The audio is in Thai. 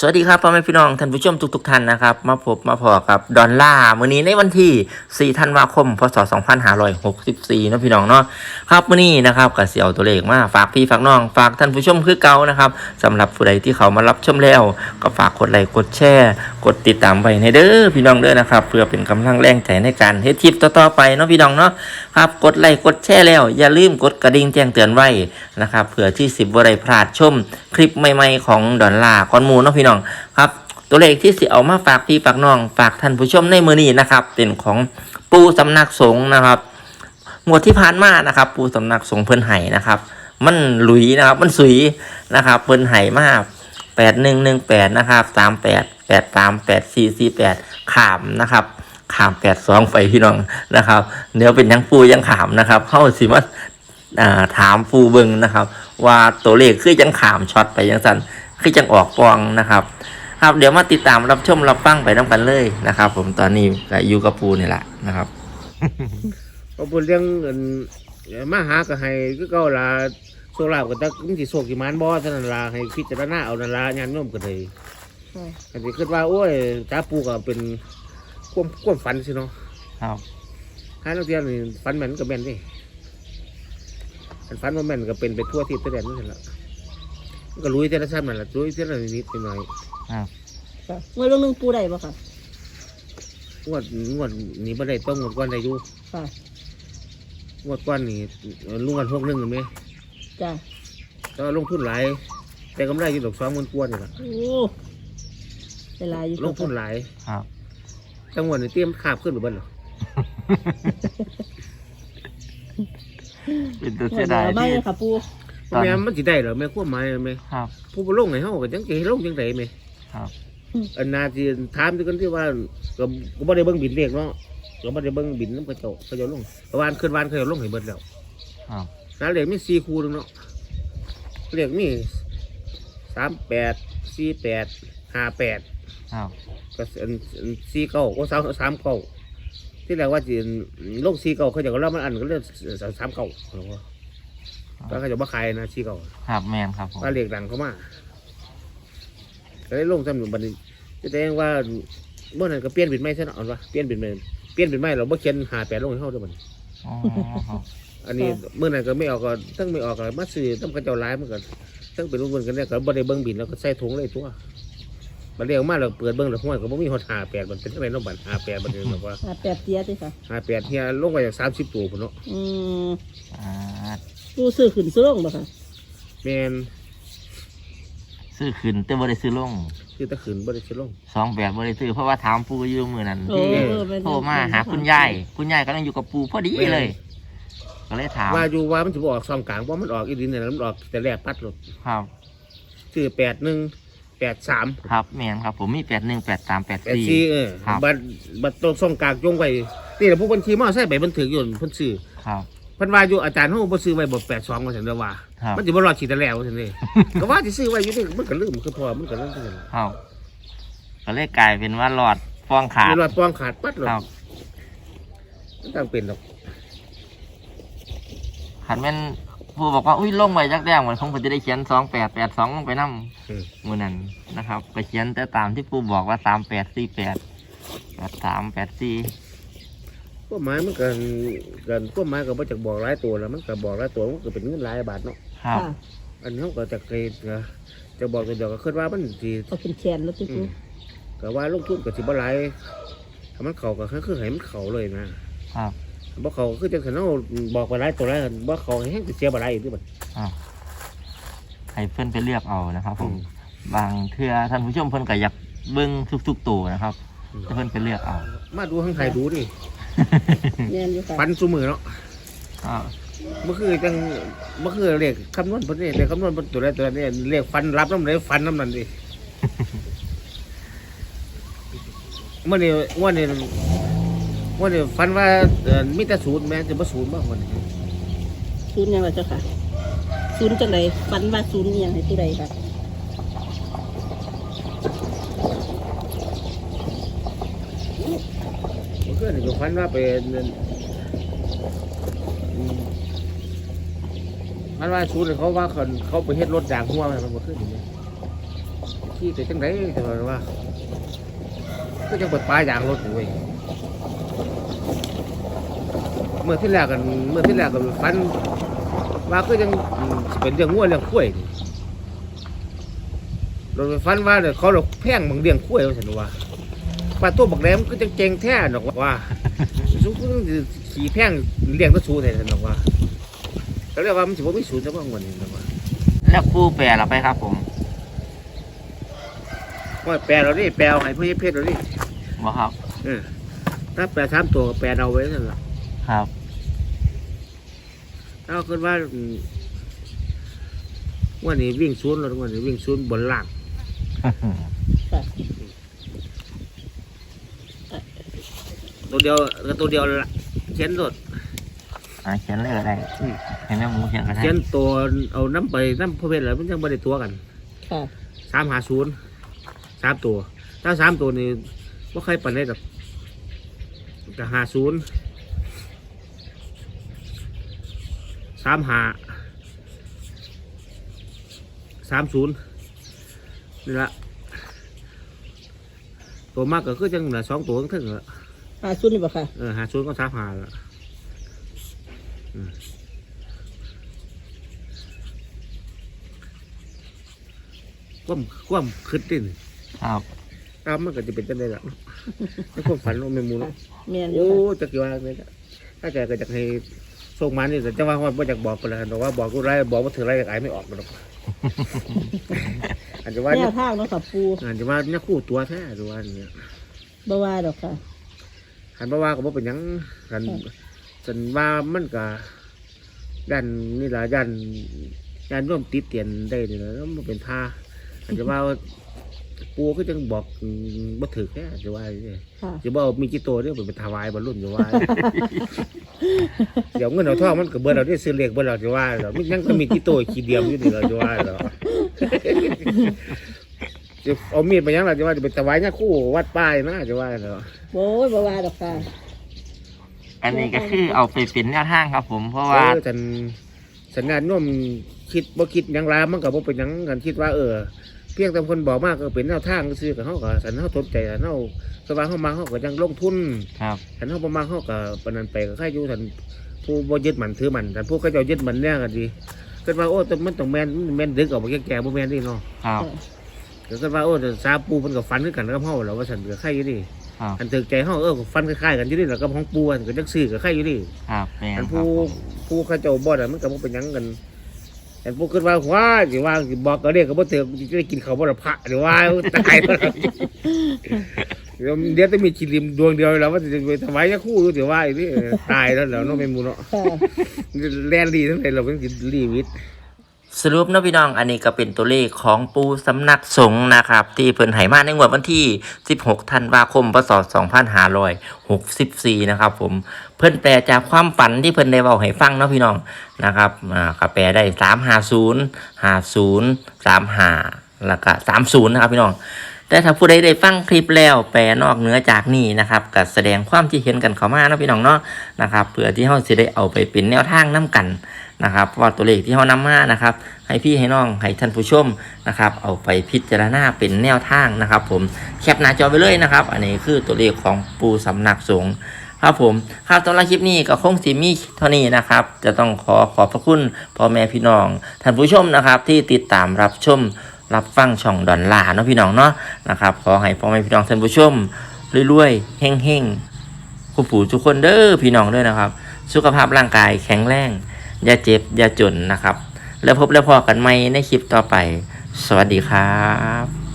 สวัสดีครับพ่อแม่พี่น้องท่านผู้ชมทุกๆท่านนะครับ มาพบมาพอกับดอนล่ามื้อนี้ในวันที่4ธันวาคมพศ2564นะพี่น้องเนาะครับมื้อนี้นะครับก็สิเอาตัวเลขมาฝากพี่ฝากน้อง ฝากท่านผู้ชมคือเก่านะครับสำหรับผู้ใดที่เขามารับชมแล้ว ก็ฝากกดไลค์กดแชร์ กดติดตามไว้ในเด้อพี่น้องเด้อนะครับ เพื่อเป็นกำลังแรงใจในการเฮ็ดคลิปต่อๆไปเนาะพี่น้องเนาะครับกดไลค์กดแชร์แล้ว อย่าลืมกดกระดิ่งแจ้งเตือนไว้นะครับเผื่อที่สิบบ่ได้พลาดชม คลิปใหม่ ๆ ของดอนล่าก้อนหมูเนาะพี่น้องครับ ตัวเลขที่สิเอามาฝากพี่ฝากน้อง ฝากท่านผู้ชมในมือนี้นะครับ เป็นของปูสำนักสงฆ์นะครับงวดที่ผ่านมานะครับ ปูสำนักสงฆ์เพิ่นไห้นะครับ มันหลุยนะครับ มันสุยนะครับเพิ่นไห้มาแปดหนึ่งหนึ่งแปดนะครับสามแปดแปดสามแปดสี่สี่แปดขามนะครับขามแปดสองไปพี่น้องนะครับเดี๋ยวเป็นยังปูยังขามนะครับเข้าสิมาถามปูเบิงนะครับ ว่าตัวเลขคือยังขามช็อตไปยังสัน คือยังออกฟองนะครับ ครับเดี๋ยวมาติดตามรับชมรับฟังไปน้ำกันเลยนะครับ ผมตอนนี้ก็อยู่กับปูนี่แหละนะครับพอพูดเรื่องเงินมาหาก็ให้คือเก่าล่ะโซลาบก็ตักมันสิโศกสิมานบ่เท่านั้นล่ะให้พิจารณาเอานั่นล่ะญาติโยมก็เลยก็สิคิดว่าโอ้ยตาปูก็เป็นความความฝันสิเนาะครับหานักเรียนนี่ฝันแม่นก็แม่นเดิอันฝันว่าแม่นก็เป็นไปทั่วทิศทั่วแดนนั่นแหละ มันก็รู้แต่ละชั้นนั่นแหละรู้แต่ละนิดๆหน่อยครับค่ะเมื่อเรื่องหนึงปูได้บ่ค่ะ ๆงวดงวดนี้บ่ได้ต้องงวดก่อนได้อยู่ค่ะ งวดก่อนนี่เอ่อลุงกันพวกนึงเห็นไหมจ้ะก็ลงทุนหลายแต่กำไรอยู่ดอกสองหมันกวนนี่แหละโอ้เวลาอยู่ลงทุนหลายครับจังหวะนี้เตรียมขาบขึ้นหรือเปล่า เป็นตัวเสีเสียยดาดายยไม่ที่ค่ะปูตอน แม่มันสิได้เหรอแม่ขั้วไม้ไหมครับ ผู้บ่ลงให้เฮาก็จังสิให้ลงจังไดไหมครับอันนาที่ถามที่กันที่ว่าก็ก็บ่ได้เบิ่งบินเลขเนาะก็บ่ได้เบิ่งบินนำกระเจ้าเขาเจ้าลงเพราะวานขึ้นวานเขาเจ้าลงให้เบิดแล้วครับนาเลขมี4คู่นึงเนาะเลขมี38 48 58ครับก็อันอัน4เก้าก็3 3เก้าที่แรกว่าสิลง4เก้าเขาเจ้าก็รับมันอันก็เรียก3เก้า แล้วเขาเจะบ่ขายนะ4เก้าครับแมนครับผมว่าเรียกดังเข้ามาก็ได้ลงจำหนึ่งบัดนี้จะแสดงว่าเมื่อนั้นก็เปลี่ยนเป็นไม้ซะเนาะเอาวะเปลี่ยนเป็นไม้เปลี่ยนเป็นไม้เราบ่เขียนหาแปดลงให้เฮาเด้วยมันอ๋อครับอันนี้เมื่อนั้นก็ไม่ออกก็ทั้งไม่ออกก็มาซื้อต้องกระเจ้าร้ายมันก็ทั้งเป็นรุ่นๆกันเนี่ยก็บ่ได้เบิ่งบินแล้วก็ใส่ถุงเลยตัวบัดเรียกมาเราเปิดเบิ่งแล้วห้วยก็บ่มีฮอดหาแปดมันเป็นจังไดเนาะบัดหาแปดบัดนี้แบบว่าหาแปดเตียสิค่ะหาแปดเฮียลงไปจาก30ตัวพุ่นเนาะอืมอ่า ปูซื้อขึ้นซื้อลงบ่ค่ะแม่นซื้อขึ้นแต่บ่ได้ซื้อลงคือตะขืนบ่ได้สิลง สองแบบบ่ได้ซื้อเพราะว่าถามปูอยู่มือนั้นโอ้ที่เออเป็นโทรมาหาคุณยายคุณยายกำลังอยู่กับปูพอดีเลย ก็เลยถามว่าอยู่ว่ามันสิบ่ออกซองกลางบ่มันออกอีดินเนี่ยมันออกแต่แรกปัดรถครับ ชื่อแปดหนึ่งแปดสามครับแมนครับ ผมมีแปดหนึ่งแปดสามแปดแปดสี่สี่เออครับ บัตรบัตรตรงส่งกลางจงไว้นี่แหละผู้บัญชีมาใส่ใบบันทึกอยู่เพิ่นซื้อ ครับ เพิ่นว่าอยู่อาจารย์เฮาบ่ซื้อไว้บ่แปดสองว่าซั่นเด้อว่า ครับ มันสิบ่รอดฉีดแต่แล้วว่าซั่นเด้ ก็ว่าสิซื้อไว้อยู่นี่มันก็ลืมคือพอมันก็ลืมคือกันครับก็เลยกลายเป็นว่าหลอดฟองขาดมีรอดปองขาดปัดหรอครับมันต้องเป็นหรอกขันแม่นผู้บอกว่าอุ้ยลงไปจักแดงเหมือนคงจะได้เขียนสองแปดแปดสองลงไปนั่มือนั้นนะครับไปเขียนแต่ตามที่ปูบอกว่าสามแปดสี่แปดแปดสามแปดสี่ พวกไม้มันก็กันพวกไม้ก็บ่จักบอกหลายตัวแล้วมันก็บอกหลายตัวมันก็เป็นเงินหลายบาทเนาะครับค่ะอันนี้เฮาก็จะเคยจะบอกตัวเดียวก็คิดว่ามันสิเอาขึ้นแขนแล้วติอืปูมก็ว่าลงทุนก็สิบ่หลายถ้ามันเข้าก็คือให้มันเข้าเลยนะครับบ่เขาคือจังซั่นเนาะบอกไปหลายตัวแล้วบ่เขาให้แห้งสิเสียบ่หลายอีกที่บัด ให้เพื่อนไปเลือกเอานะครับ ผมบางเทื่อท่านผู้ชมเพื่อนก็อยากเบิ้งทุกๆตัวนะครับให้เพื่อนไปเลือกเอามาดูข้างไทยดูดิ แม่นอยู่ค่ะฟันซุมือเนาะครับบ่คือจังบ่คือเลขคำนวณเพิ่นนี่เลขคำนวณเพิ่นตัวใดตัวนี้เลขฟันรับน้ำไหนฟันน้ำนั้นดิมื้อนี้งวดนี้งวดนี้ฟันว่าเอ่อมีแต่ศูนย์แม่นจะบ่ศูนย์บ่วันนี้ศูนย์ยังไงเจ้าค่ะศูนย์จังไดฝันว่าศูนย์อิหยังให้ตัวใดค่ะ เมื่อคืนนี่ก็ฟันว่าเป็นอืมฟันว่าศูนย์นี่เขาว่าเขาเขาไปเฮ็ดรถยางหัวมันเมื่อคืนนี่ขี่ไปจังไดแต่ว่าก็ยังเปิดปลายางรถอยู่เว้ยเมื่อที่แรกกันเมื่อที่แรกกันฟันว่าก็ยังเป็นเรื่องงัวเรื่องข้วยรถไฟฟันว่าเนี่ยเขาเราแพ่งบางเรื่องข้วยว่าฉันว่า ปลาตัวบักแหลมก็จะเก่งแท้หรอกว่าสู้ก็ต้องขี่แพงเลี้ยงก็สู้แท้ฉันหรอกว่าเขาเรียกว่ามันถือว่าไม่สูญแต่ว่าเงินนี่หรอกว่าแล้วผู้แปลเราไปครับผมว่าแปลเราดิแปลเอาให้พี่เพชรเราดิบ่ครับเออถ้าแปลสามตัวก็แปลเอาไว้นั่นแหละครับเอาคิดว่าอืมวันนี้วิ่งศูนย์แล้ววันนี้วิ่งศูนย์บนล่าง ค่ะ ตัวเดียวก็ตัวเดียวละเขียนรถอ่าเขียนเลยก็ได้อืมให้แม่หมูเขียนก็ได้เขียนตัวเอาน้ำไปน้ำพระเวทแล้วมันยังไม่ได้ตัวกันค่ะสามหาศูนย์สามตัว ถ้าสามตัวนี่ว่าใครปั่นได้หรอกจะหาศูนย์สามหาสามศูนย์นี่ละตัวมากก็คือจังละสองตัวทั้งถึงละ หาศูนย์นี่บ่ค่ะ เออหาศูนย์ก็สามหาละอืมความความคิดดิครับตามมันก็จะเป็นจังไดล่ะ ในความฝันของแม่หมูเนาะ แม่นอยู่โอ้ค่ะจะกี่ว่าเนี่ยถ้าแกก็อยากให้ส่งมานี่แต่จะว่าว่าอยากบอกกันแล้วแต่ว่าบอกกูไรบอกว่าถือไรไอ้ไม่ออกกันหรอกอาจจะว่าแนเนี่วยทางเนาะค่ะปูอาจจะว่าเนี่ยคู่ตัวแท้หรือว่าเนี่ยบ่ว่าดอกค่ะ หันมาว่าก็บ่เป็นหยังหันสันว่ามันก็ยันนี่ล่ะยันยันร่วมติดเตียนได้นี่แหละแล้วมันเป็นท่าอาจจะว่าปูก็จังบอกบ่ถือแค่จะว่าอย่างนี้ค่ะ จะบอกมีกี่ตัวเนี่ยเป็นถวายบรรลุนจะว่า เดี๋ยวเงินเอาทองมันก็เบิดเราได้ซื้อเลขเบิดเราจะว่าเราไม่ยังก็มีกี่ตัวขี้เดียมอยู่นี่เราจะว่าเรา จะเอามีดไปยังเราจะว่าจะเป็นถวายเนี่ยคู่วัดป้ายนะจะว่าเราโอ้ยบ่ว่าดอกค่ะอันนี้ก็คือเอาไปเป็นแนวทางครับ ผมเพราะว่าเออฉันสัญญาณน่วมคิดบ่คิดหยังลามันก็บ่เป็นหยังกันคิดว่าเออ เพียงแต่คนบอกมากก็เป็นแนวทางซื้อกับเขาก็สันเขาสนใจสันเขาสบายเขามาเขาก็ยังลงทุนครับฉันเขาประมาณเขากับปานนันไปก็แค่อยู่ฉันผู้บ่ยึดมันถือมันแต่ผู้เขาเจะยึดมันเนี่ยกันดีคิดว่าโอ้แต่มันต้องแม่นแม่นดึกออกมาแก่ๆบ่แม่นนี่เนาะครับ ก็คิดว่าโอ้แต่ซาปูมันกับฟันคือกันกับเฮาแล้วว่าฉันก็แค่อยู่ดิครับอันถึกใจเฮาเออฟันคล้ายๆกันอยู่ดิแล้วก็ของปูอันก็จักซื้อก็แค่อยู่ดิครับแม่นอันครัผู้บผมผู้เขาเจ้าบ่น่ะมันก็บ่เป็นหยังกันอันผู้คิดว่าว้าสิว่าสิบอกก็เรียกก็บ่ถือจะได้กินข้าวบ่ละพระหรือว่าตายบ่ล่ะเดี๋ยวเดี๋ยวจะมีจิริมดวงเดียวแล้วว่าจะไปถวายยาคู่รู้สิว่าอีนี่ตายแล้วแล้วเนาะแม่หมูเนาะค่ะ แลนดีทั้งไหนเราเป็นรีวิทย์ สรุปนะพี่น้องอันนี้ก็เป็นตัวเลขของปูสำนักสงฆ์นะครับ ที่เพิ่นไหมาในงวดวันที่ 16 ธันวาคม พศ 2564 นะครับผมเพิ่นแปลจากความฝันที่เพิ่นได้เว้าให้ฟังเนาะพี่น้องนะครับอ่าก็แปลได้ 350 50 35 แล้วก็ 30 นะครับพี่น้อง แต่ถ้าผู้ใดได้ฟังคลิปแล้วแปลนอกเหนือจากนี้นะครับก็แสดงความที่เห็นกันเข้ามาเนาะพี่น้องเนาะนะครับเพื่อที่เฮาสิได้เอาไปเป็นแนวทางนํกัน นะครับว่าตัวเลขที่เฮานำมานะครับ ให้พี่ให้น้องให้ท่านผู้ชมนะครับ เอาไปพิจารณาเป็นแนวทางนะครับ ผมแคปหน้าจอไปเลยนะครับ อันนี้คือตัวเลขของปูสำนักสงฆ์ครับผมครับตอนแรกคลิปนี้ก็คงสิมีเท่านี้นะครับ จะต้องขอขอบพระคุณพ่อแม่พี่น้องท่านผู้ชมนะครับ ที่ติดตามรับชมรับฟังช่องดอนลาเนาะพี่น้องเนาะนะครับ ขอให้พ่อแม่พี่น้องท่านผู้ชมรวยๆเฮงๆผู้ปู่ทุกคนเด้อพี่น้องด้อนะครับ สุขภาพร่างกายแข็งแรง อย่าเจ็บ อย่าจนนะครับ แล้วพบแล้วพอกันใหม่ในคลิปต่อไป สวัสดีครับ